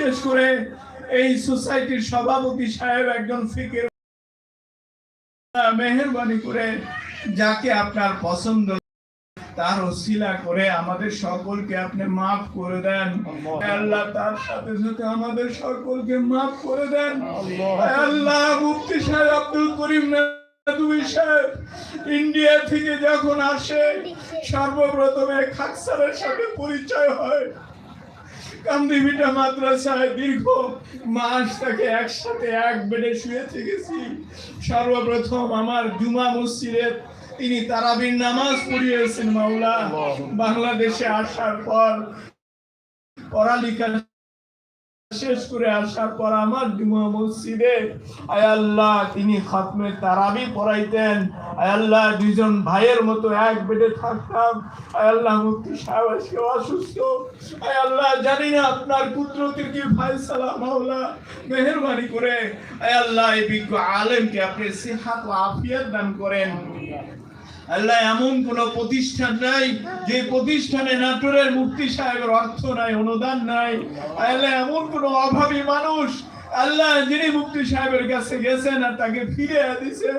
বিশেষ করে এই সোসাইটির সভাপতি সাহেব একজন ফিকের মেহরবানি করে যাকে আপনার পছন্দ তার ওসিলা করে আমাদের সকলকে আপনি মাফ করে দেন। আল্লাহ। তার সাথে সাথে আমাদের সকলকে মাফ করে দেন। আল্লাহ। মুফতি সাহেব আব্দুল করিম ইন্ডিয়া থেকে যখন আসে সর্বপ্রথমে খাকসারের সাথে পরিচয় হয়। কান্দিভিটা মাদ্রাসায় দীর্ঘ মাস তাকে একসাথে এক বেডে শুয়ে থেকেছি। সর্বপ্রথম আমার জুমা মসজিদের তিনি তারাবির নামাজ পড়িয়েছেন মাওলা। বাংলাদেশে আসার পর পড়ালেখা শেষ করে আসার পর আমার জুমা মসজিদে, আয় আল্লাহ, তিনি খাতমে তারাবি পড়াইতেন। আয় আল্লাহ, দুইজন ভাইয়ের মতো এক বেডে থাকতাম। আয় আল্লাহ মুক্তি সাহেব আজকে অসুস্থ। আয় আল্লাহ, জানি না আপনার কুদরতের কি ফায়সালা, মাওলা, মেহেরবানি করে। আয় আল্লাহ, এই বিজ্ঞ আলেমকে আপনি সিহাত ও আফিয়াত দান করেন। আল্লাহ এমন কোন প্রতিষ্ঠান নাই যে প্রতিষ্ঠানে নাটোরের মুক্তি সাহেবের অর্থ নাই, অনুদান নাই। আল্লাহ এমন কোন অভাবী মানুষ আল্লাহ যিনি মুক্তি সাহেবের কাছে গেছেন আর তাকে ফিরে দিছে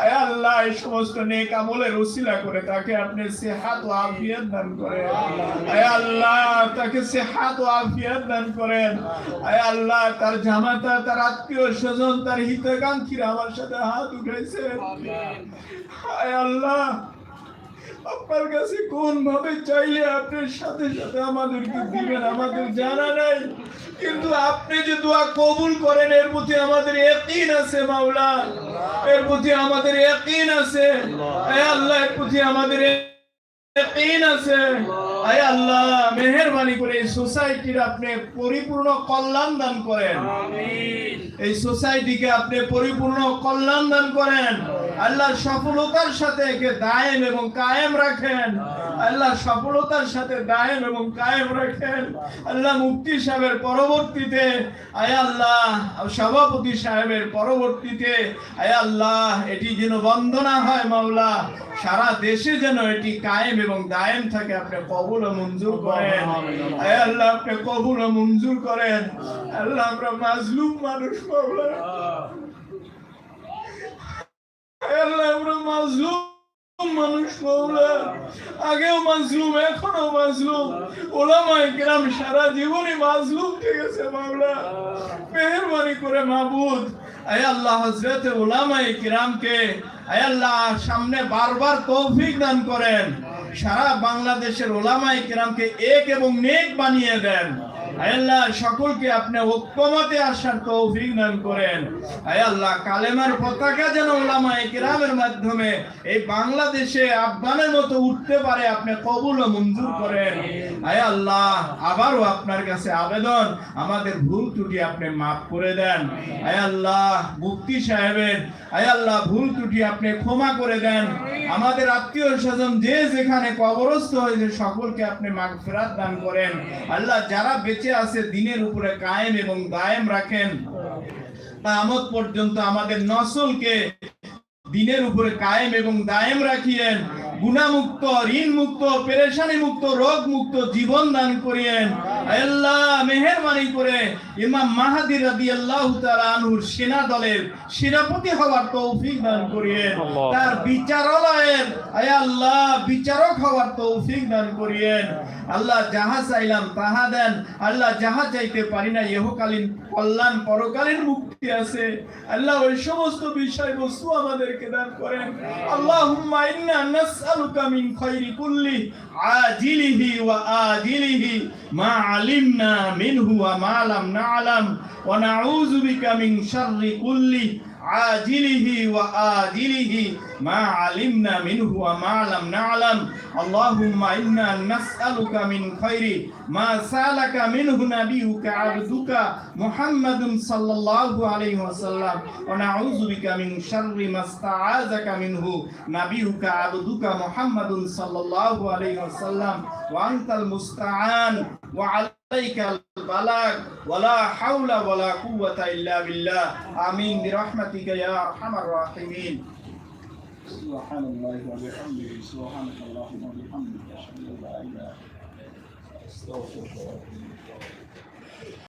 আয় আল্লাহ এই সমস্ত নেক আমলের ওসিলা করে তাকে আপনি সেহাত ও আফিয়াত দান করেন। আয় আল্লাহ তাকে সেহাত ও আফিয়াত দান করেন। আয় আল্লাহ তার জামাতা তার আত্মীয় স্বজন তার হিতাকাঙ্ক্ষীরা আমার সাথে হাত উঠেছে আয় আল্লাহ আপনার কাছে কোন ভাবে চাইলে আপনার সাথে সাথে আমাদেরকে দিবেন? আমাদের জানা নাই। কিন্তু আপনি যে দোয়া কবুল করেন এর প্রতি আমাদের ইয়াকিন আছে মাওলা। এর প্রতি আমাদের ইয়াকিন আছে। আল্লাহ এর প্রতি আমাদের আছে। আয় আল্লাহ মেহেরবানি করে এই সোসাইটির আপনি পরিপূর্ণ কল্যাণ দান করেন। এই সোসাইটিকে আপনি পরিপূর্ণ কল্যাণ দান করেন। আল্লাহ সফলতার সাথে একে দায়েম এবং কায়েম রাখেন। আল্লাহ। সফলতার সাথে দায়েম এবং কায়েম রাখেন। আল্লাহ মুফতি সাহেবের পরবর্তীতে আয় আল্লাহ সভাপতি সাহেবের পরবর্তীতে আয় আল্লাহ এটি যেন বন্দনা হয় মাওলা সারা দেশে যেন এটি কায়েম এবং দায়েম থাকে আপনি কবুল ও মঞ্জুর করেন। আয় আল্লাহ আপনি কবুল ও মঞ্জুর করেন। আল্লাহ আমরা মাজলুম মানুষ মাওলা আয় আল্লাহ আমরা মাজলুম মানুষ আগেও মাজলুম, এখনও মাজলুম। কেরাম সারা জীবনই মাজলুম মেহেরবানি করে আয় আল্লাহ হযরত ওলামায়ে কেরামকে, আয় আল্লাহ সামনে বারবার তৌফিক দান করেন। সারা বাংলাদেশের ওলামায়ে কেরামকে এক এবং নেক বানিয়ে দেন। আল্লাহ, সকলকে আপনি ঐক্যমতে আসার তৌফিক দান করেন। আয় আল্লাহ, কালেমার পতাকা যেন ওলামায়ে কেরামের মাধ্যমে এই বাংলাদেশে আফগানের মতো উঠতে পারে, আপনি কবুল ও মঞ্জুর করেন। আয় আল্লাহ, আবারও আপনার কাছে আবেদন, আমাদের ভুল ত্রুটি আপনি মাফ করে দেন। আয় আল্লাহ, মুফতি সাহেবের, আয় আল্লাহ, ভুল ত্রুটি আপনি ক্ষমা করে দেন। আমাদের আত্মীয় স্বজন যে যেখানে কবরস্থ হয়েছে, সকলকে আপনি মাগফিরাত দান করেন। আল্লাহ, যারা বেঁচে আছে দিনের উপরে কায়েম এবং দায়েম রাখেন। কামত পর্যন্ত আমাদের নসলকে দিনের উপরে কায়েম এবং দায়েম রাখিয়েন গুণামুক্ত ঋণ মুক্ত পেরেশানি মুক্ত রোগ মুক্ত জীবন দান করিয়েন। আল্লাহ মেহেরবানি করে ইমাম মাহাদি রাদিয়াল্লাহু তাআলা আনহুর সেনা দলের সেনাপতি হওয়ার তৌফিক দান করিয়েন তার বিচারালয়ের আয় আল্লাহ বিচারক হওয়ার তৌফিক দান করিয়েন আল্লাহ যাহা চাইলাম তাহা দেন। আল্লাহ যাহা চাইতে পারি না ইহকালীন কল্যাণ পরকালীন মুক্তি আছে। আল্লাহ ওই সমস্ত বিষয়বস্তু আমাদেরকে দান করেন। আল্লাহুম্মা ইন্না নাসআলুকা মিন খাইরি কুল্লি আজিলিহি ওয়া আজিলিহি মা আলিমনা মিনহু ওয়া মা লাম না'লাম ওয়া নাউযু বিকা মিন কুল্লি عاجله وآجله ما علمنا منه وما لم نعلم اللهم إنا نسألك من خير ما سألك منه نبيك عبدك محمد صلى الله عليه وسلم ونعوذ بك من شر ما استعاذك منه نبيك عبدك محمد صلى الله عليه وسلم وأنت المستعان وعلى عليك البلاغ ولا حول ولا قوة إلا بالله. آمين. برحمتك يا أرحم الراحمين. سبحان الله وبحمده سبحانك اللهم وبحمدك أشهد أن لا إله إلا أنت أستغفرك